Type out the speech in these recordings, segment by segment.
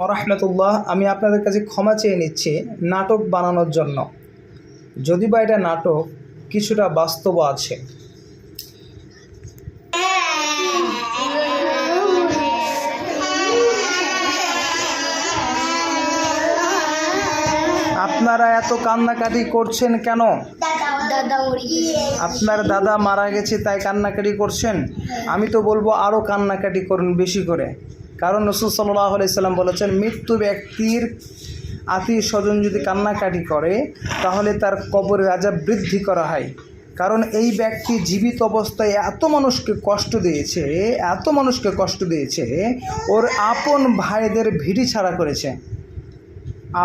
রহমতুল্লাহ আমি আপনাদের কাছে ক্ষমা চেয়ে নিচ্ছি নাটক বানানোর জন্য। যদি বা এটা নাটক, কিছুটা বাস্তব আছে। আপনারা এত কান্নাকাটি করছেন কেন? আপনার দাদা মারা গেছে, তাই কান্নাকাটি করছেন? আমি তো বলব আরও কান্নাকাটি করুন বেশি করে। কারণ রসুল সাল্লাহ সাল্লাম বলেছেন, মৃত্যু ব্যক্তির আত্মীয় স্বজন যদি কান্নাকাটি করে, তাহলে তার কবরের আজাব বৃদ্ধি করা হয়। কারণ এই ব্যক্তি জীবিত অবস্থায় এত মানুষকে কষ্ট দিয়েছে, এত মানুষকে কষ্ট দিয়েছে, ওর আপন ভাইদের ভিড়ি ছাড়া করেছে।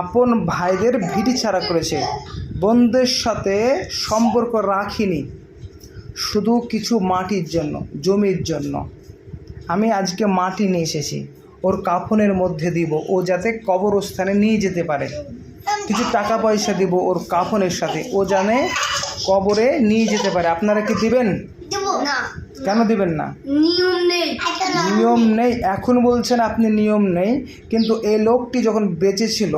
আপন ভাইদের ভিড়ি ছাড়া করেছে। বোনদের সাথে সম্পর্ক রাখিনি। শুধু কিছু মাটির জন্য, জমির জন্য। আমি আজকে মাটি নিয়ে এসেছি। ওর কাফনের মধ্যে দিব। ও যাতে কবরস্থানে নিয়ে যেতে পারে। কিছু টাকা পয়সা দিব ওর কাফনের সাথে। ও জানে কবরে নিয়ে যেতে পারে। আপনারা কি দিবেন? কেন দিবেন না? নিয়ম নেই। নিয়ম নেই এখন বলছেন আপনি নিয়ম নেই কিন্তু এই লোকটি যখন বেঁচে ছিল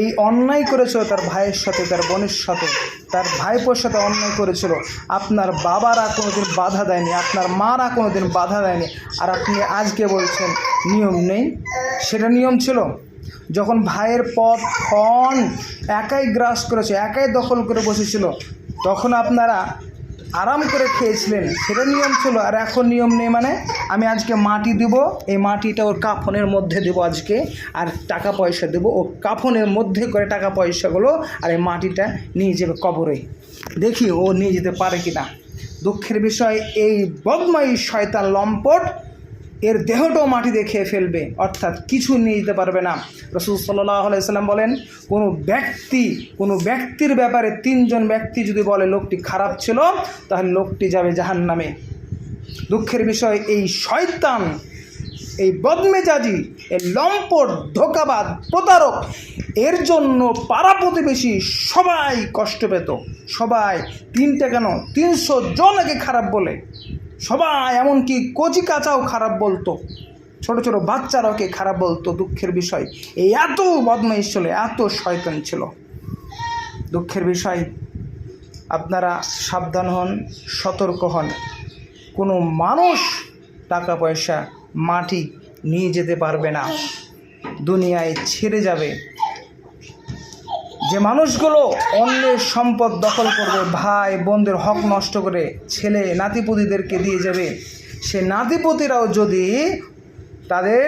এই অন্যায় করেছিল তার ভাইয়ের সাথে তার বোনের সাথে তার ভাইপোর সাথে অন্যায় করেছিল। আপনার বাবারা কোনোদিন বাধা দেয়নি আপনার মারা কোনোদিন বাধা দেয়নি। আর আপনি আজকে বলছেন নিয়ম নেই সেটা নিয়ম ছিল? যখন ভাইয়ের পথ ফন একাই গ্রাস করেছে একাই দখল করে বসেছিল তখন আপনারা আরাম করে খেয়েছিলেন, সেটা নিয়ম ছিল। আর এখন নিয়ম নেই মানে আমি আজকে মাটি দিব, এই মাটিটা ওর কাফনের মধ্যে দেব আজকে, আর টাকা পয়সা দেব। ও কাফনের মধ্যে করে টাকা পয়সাগুলো আর এই মাটিটা নিয়ে যাবে কবরে। দেখি ও নিয়ে যেতে পারে কি না দুঃখের বিষয়, এই বদমাই শয়তান লম্পট এর দেহটাও মাটিতে খেয়ে ফেলবে, অর্থাৎ কিছু নিয়ে যেতে পারবে না। রসুল সাল্লাহ আলাইসাল্লাম বলেন, কোনো ব্যক্তি, কোনো ব্যক্তির ব্যাপারে তিনজন ব্যক্তি যদি বলে লোকটি খারাপ ছিল, তাহলে লোকটি যাবে জাহান নামে দুঃখের বিষয়, এই শয়তান, এই বদমেজাজি, এই লম্পট ধোকাবাদ প্রতারক, এর জন্য পাড়া প্রতিবেশী সবাই কষ্ট পেত। সবাই তিনটে কেন? তিনশো জন একে খারাপ বলে। সবাই এমনকি কচি কাচাও খারাপ বলতো। ছোট ছোট বাচ্চারাও কে খারাপ বলতো দুঃখের বিষয়। এই এত বদমাইশ ছিল, এত শয়তান ছিল। দুঃখের বিষয়, আপনারা সাবধান হন, সতর্ক হন। কোনো মানুষ টাকা পয়সা মাটি নিয়ে যেতে পারবে না। দুনিয়ায় ছেড়ে যাবে। যে মানুষগুলো অন্যের সম্পদ দখল করবে, ভাই বোনদের হক নষ্ট করে ছেলে নাতিপুতিদেরকে দিয়ে যাবে, সে নাতিপুতিরাও যদি তাদের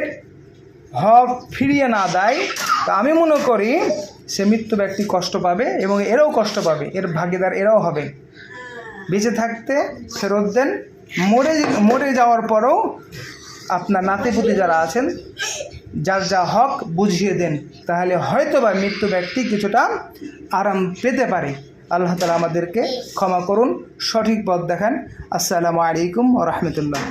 হক ফিরিয়ে না দেয়, তা আমি মনে করি সে মৃত্যু ব্যক্তি কষ্ট পাবে এবং এরাও কষ্ট পাবে, এর ভাগিদার এরাও হবে। বেঁচে থাকতে ফেরত দেন, মরে মরে যাওয়ার পরেও আপনার নাতিপুতি যারা আছেন যার যা হক বুঝিয়ে দেন, তাহলে হয়তো বা মৃত্যু ব্যক্তি কিছুটা আরাম পেতে পারে। আল্লাহ তালা আমাদেরকে ক্ষমা করুন, সঠিক পথ দেখান। আসসালামু আলাইকুম রহমতুল্লাহ।